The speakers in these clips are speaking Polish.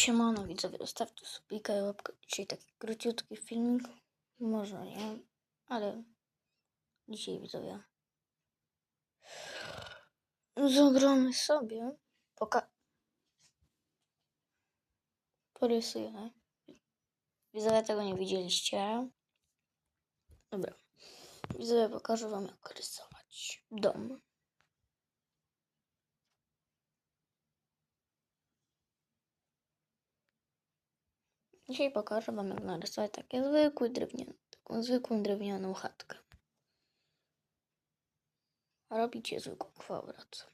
Siemano widzowie, zostawcie subika i łapkę. Dzisiaj taki króciutki filmik. Może nie, ale dzisiaj widzowie. Zagramy sobie. Poka... Porysuję. Widzowie tego nie widzieliście. Dobra. Widzowie pokażę wam jak rysować dom. Dzisiaj pokażę wam jak narysować takie zwykły drewniany, taką zwykłą drewnianą chatkę. Robicie zwykły kwadrat.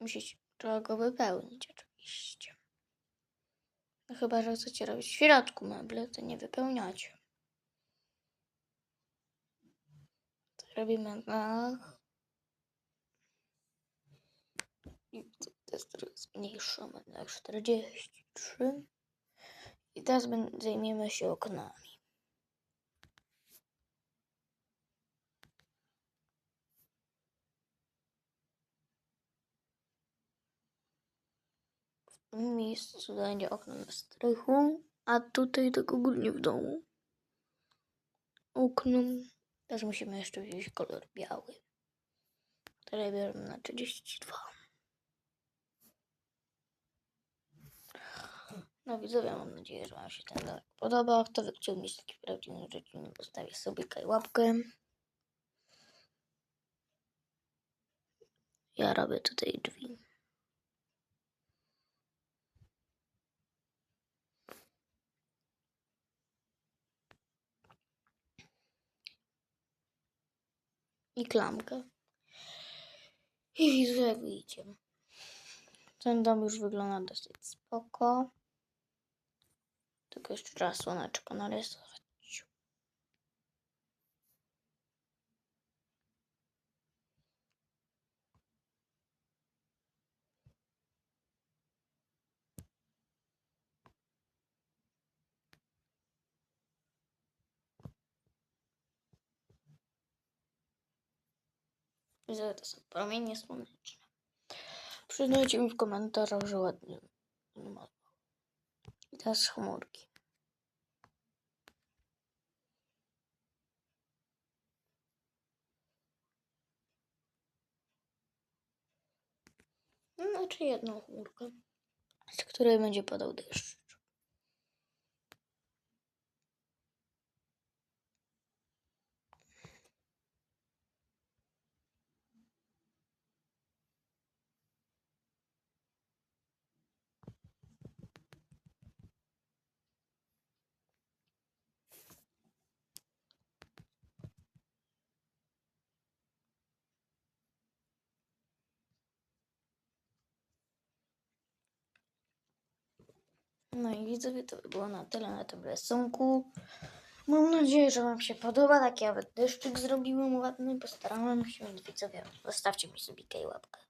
Musicie, trzeba go wypełnić oczywiście. No chyba, że chcecie robić w środku meble, to nie wypełniacie. Robimy tak. I to jest zmniejszone na 43. I teraz zajmiemy się oknami. W tym miejscu będzie okno na strychu, a tutaj tak ogólnie w domu. Okno. Teraz musimy jeszcze wziąć kolor biały. Teraz bierzemy na 32. No widzowie, mam nadzieję, że Wam się ten domek podoba. Kto by chciał mieć taki prawdziwy rodzinny, postawię sobie łapkę. Ja robię tutaj drzwi. I klamkę. I widzę, jak widzicie. Ten dom już wygląda dosyć spoko. Tylko jeszcze trzeba słoneczko narysować. Widzę, to są promienie słoneczne. Przyznajcie mi w komentarzach, że ładnie. I teraz chmurki. Znaczy jedną chmurkę, z której będzie padał deszcz. No i widzowie, to by było na tyle na tym rysunku. Mam nadzieję, że Wam się podoba. Taki nawet deszczyk zrobiłem ładny. Postarałem się, więc widzowie, zostawcie mi sobie łapkę.